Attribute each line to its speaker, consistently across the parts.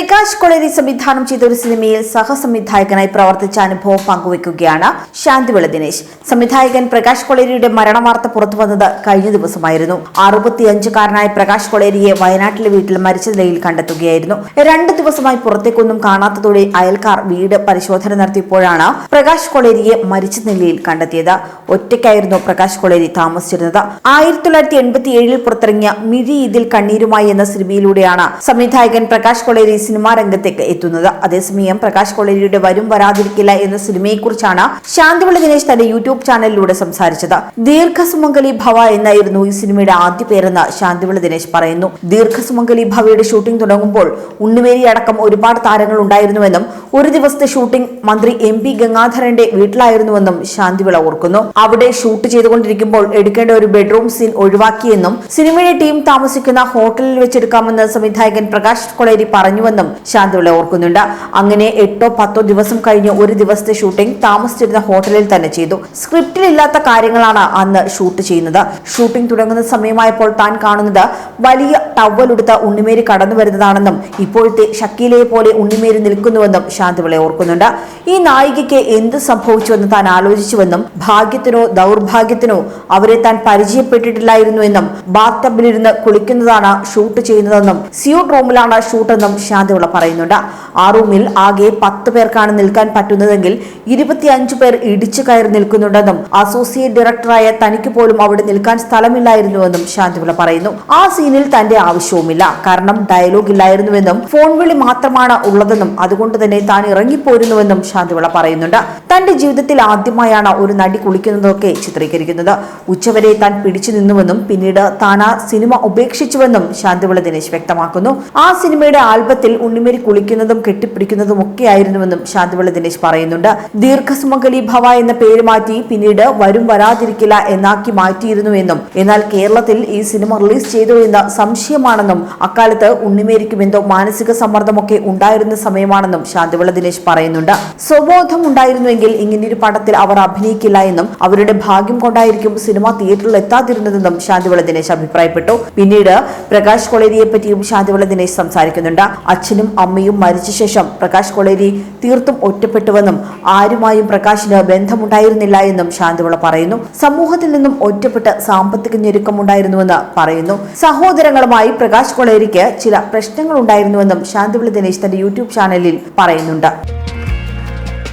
Speaker 1: പ്രകാശ് കൊളേരി സംവിധാനം ചെയ്ത ഒരു സിനിമയിൽ സഹസംവിധായകനായി പ്രവർത്തിച്ച അനുഭവം പങ്കുവെക്കുകയാണ് ശാന്തിവിള ദിനേശ്. സംവിധായകൻ പ്രകാശ് കൊളേരിയുടെ മരണവാർത്ത പുറത്തുവന്നത് കഴിഞ്ഞ ദിവസമായിരുന്നു. അറുപത്തിയഞ്ചുകാരനായ പ്രകാശ് കൊളേരിയെ വയനാട്ടിലെ വീട്ടിൽ മരിച്ച നിലയിൽ കണ്ടെത്തുകയായിരുന്നു. രണ്ട് ദിവസമായി പുറത്തേക്കൊന്നും കാണാത്തതോടെ അയൽക്കാർ വീട് പരിശോധന നടത്തിയപ്പോഴാണ് പ്രകാശ് കൊളേരിയെ മരിച്ച നിലയിൽ കണ്ടെത്തിയത്. ഒറ്റയ്ക്കായിരുന്നു പ്രകാശ് കൊളേരി താമസിച്ചിരുന്നത്. ആയിരത്തി തൊള്ളായിരത്തി എൺപത്തി ഏഴിൽ പുറത്തിറങ്ങിയ മിഴി ഇതിൽ കണ്ണീരുമായി എന്ന സിനിമയിലൂടെയാണ് സംവിധായകൻ പ്രകാശ് കോളേരി സിനിമാ രംഗത്തേക്ക് എത്തുന്നത്. അതേസമയം പ്രകാശ് കോളേരിയുടെ വരും വരാതിരിക്കില്ല എന്ന സിനിമയെക്കുറിച്ചാണ് ശാന്തിവിള ദിനേശ് തന്റെ യൂട്യൂബ് ചാനലിലൂടെ സംസാരിച്ചത്. ദീർഘസുമംഗലി ഭവ എന്നായിരുന്നു ഈ സിനിമയുടെ ആദ്യ പേരെന്ന് ശാന്തിവിള ദിനേശ് പറയുന്നു. ദീർഘസുമംഗലി ഭവയുടെ ഷൂട്ടിംഗ് തുടങ്ങുമ്പോൾ ഉണ്ണിമേരി അടക്കം ഒരുപാട് താരങ്ങൾ ഉണ്ടായിരുന്നുവെന്നും ഒരു ദിവസത്തെ ഷൂട്ടിംഗ് മന്ത്രി എം പി ഗംഗാധരന്റെ വീട്ടിലായിരുന്നുവെന്നും ശാന്തിവിള ഓർക്കുന്നു. അവിടെ ഷൂട്ട് ചെയ്തുകൊണ്ടിരിക്കുമ്പോൾ എടുക്കേണ്ട ഒരു ബെഡ്റൂം സീൻ ഒഴിവാക്കിയെന്നും സിനിമയുടെ ടീം താമസിക്കുന്ന ഹോട്ടലിൽ വെച്ചെടുക്കാമെന്ന് സംവിധായകൻ പ്രകാശ് കൊളേരി പറഞ്ഞുവെന്നും ശാന്തിവിള ഓർക്കുന്നുണ്ട്. അങ്ങനെ എട്ടോ പത്തോ ദിവസം കഴിഞ്ഞ് ഒരു ദിവസത്തെ ഷൂട്ടിംഗ് താമസിച്ചിരുന്ന ഹോട്ടലിൽ തന്നെ ചെയ്തു. സ്ക്രിപ്റ്റിൽ ഇല്ലാത്ത കാര്യങ്ങളാണ് അന്ന് ഷൂട്ട് ചെയ്യുന്നത്. ഷൂട്ടിംഗ് തുടങ്ങുന്ന സമയമായപ്പോൾ താൻ കാണുന്നത് വലിയ ടവലെടുത്ത ഉണ്ണിമേരി കടന്നു വരുന്നതാണെന്നും ഇപ്പോഴത്തെ ഷക്കീലയെ പോലെ ഉണ്ണിമേരി നിൽക്കുന്നുവെന്നും ശാന്തിവിള ഓർക്കുന്നുണ്ട്. ഈ നായികയ്ക്ക് എന്ത് സംഭവിച്ചുവെന്ന് താൻ ആലോചിച്ചുവെന്നും ഭാഗ്യത്തിനോ ദൗർഭാഗ്യത്തിനോ അവരെ താൻ പരിചയപ്പെട്ടിട്ടില്ലായിരുന്നു എന്നും ബാത്തബിലിരുന്ന് കുളിക്കുന്നതാണ് ഷൂട്ട് ചെയ്യുന്നതെന്നും സ്യൂട്ട് റൂമിലാണ് ഷൂട്ടെന്നും ശാന്തിവിള പറയുന്നുണ്ട്. ആ റൂമിൽ ആകെ പത്ത് പേർക്കാണ് നിൽക്കാൻ പറ്റുന്നതെങ്കിൽ ഇരുപത്തിയഞ്ചു പേർ ഇടിച്ചു കയറി നിൽക്കുന്നുണ്ടെന്നും അസോസിയേറ്റ് ഡയറക്ടറായ തനിക്ക് പോലും അവിടെ നിൽക്കാൻ സ്ഥലമില്ലായിരുന്നുവെന്നും ശാന്തിവിള പറയുന്നു. ആ സീനിൽ തന്റെ ആവശ്യവുമില്ല. കാരണം ഡയലോഗ് ഇല്ലായിരുന്നുവെന്നും ഫോൺ വിളി മാത്രമാണ് ഉള്ളതെന്നും അതുകൊണ്ട് തന്നെ താൻ ഇറങ്ങിപ്പോരുന്നുവെന്നും ശാന്തിവിള പറയുന്നുണ്ട്. തന്റെ ജീവിതത്തിൽ ആദ്യമായാണ് ഒരു നടി കുളിക്കുന്നതൊക്കെ ചിത്രീകരിക്കുന്നത്. ഉച്ചവരെ താൻ പിടിച്ചു നിന്നുവെന്നും പിന്നീട് താൻ ആ സിനിമ ഉപേക്ഷിച്ചുവെന്നും ശാന്തിവിള ദിനേശ് വ്യക്തമാക്കുന്നു. ആ സിനിമയുടെ ആൽബത്തിൽ ഉണ്ണിമേരി കുളിക്കുന്നതും കെട്ടിപ്പിടിക്കുന്നതും ഒക്കെയായിരുന്നുവെന്നും ശാന്തിവള്ള ശാന്തിവിള ദിനേശ് പറയുന്നുണ്ട്. ദീർഘസുമംഗലി ഭവ എന്ന പേര് മാറ്റി പിന്നീട് വരും വരാതിരിക്കില്ല എന്നാക്കി മാറ്റിയിരുന്നുവെന്നും എന്നാൽ കേരളത്തിൽ ഈ സിനിമ റിലീസ് ചെയ്തു എന്ന സംശയമാണെന്നും അക്കാലത്ത് ഉണ്ണിമേരിക്കും എന്തോ മാനസിക സമ്മർദ്ദമൊക്കെ ഉണ്ടായിരുന്ന സമയമാണെന്നും ശാന്തിവിള ദിനേശ് പറയുന്നുണ്ട്. സ്വബോധം ഉണ്ടായിരുന്നുവെങ്കിൽ ഇങ്ങനെയൊരു പടത്തിൽ അവർ അഭിനയിക്കില്ല എന്നും അവരുടെ ഭാഗ്യം കൊണ്ടായിരിക്കും സിനിമ തിയേറ്ററിൽ എത്താതിരുന്നതെന്നും ശാന്തിവിള ദിനേശ് അഭിപ്രായപ്പെട്ടു. പിന്നീട് പ്രകാശ് കൊളേരിയെ പറ്റിയും ശാന്തിവിള ദിനേശ് സംസാരിക്കുന്നുണ്ട്. അച്ഛനും അമ്മയും മരിച്ച ശേഷം പ്രകാശ് കൊളേരി തീർത്തും ഒറ്റപ്പെട്ടുവെന്നും ആരുമായും പ്രകാശിന് ബന്ധമുണ്ടായിരുന്നില്ല എന്നും ശാന്തിവിള പറയുന്നു. സമൂഹത്തിൽ നിന്നും ഒറ്റപ്പെട്ട് സാമ്പത്തിക ഞെരുക്കമുണ്ടായിരുന്നുവെന്ന് പറയുന്നു. സഹോദരങ്ങളുമായി പ്രകാശ് കൊളേരിക്ക് ചില പ്രശ്നങ്ങൾ ഉണ്ടായിരുന്നുവെന്നും ശാന്തിവിള ദിനേശ് തന്റെ യൂട്യൂബ് ചാനലിൽ പറയുന്നുണ്ട്.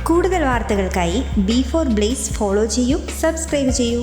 Speaker 2: കൂടുതൽ വാർത്തകൾക്കായി ബി ഫോർ ബ്ലേസ് ഫോളോ ചെയ്യൂ സബ്സ്ക്രൈബ് ചെയ്യൂ.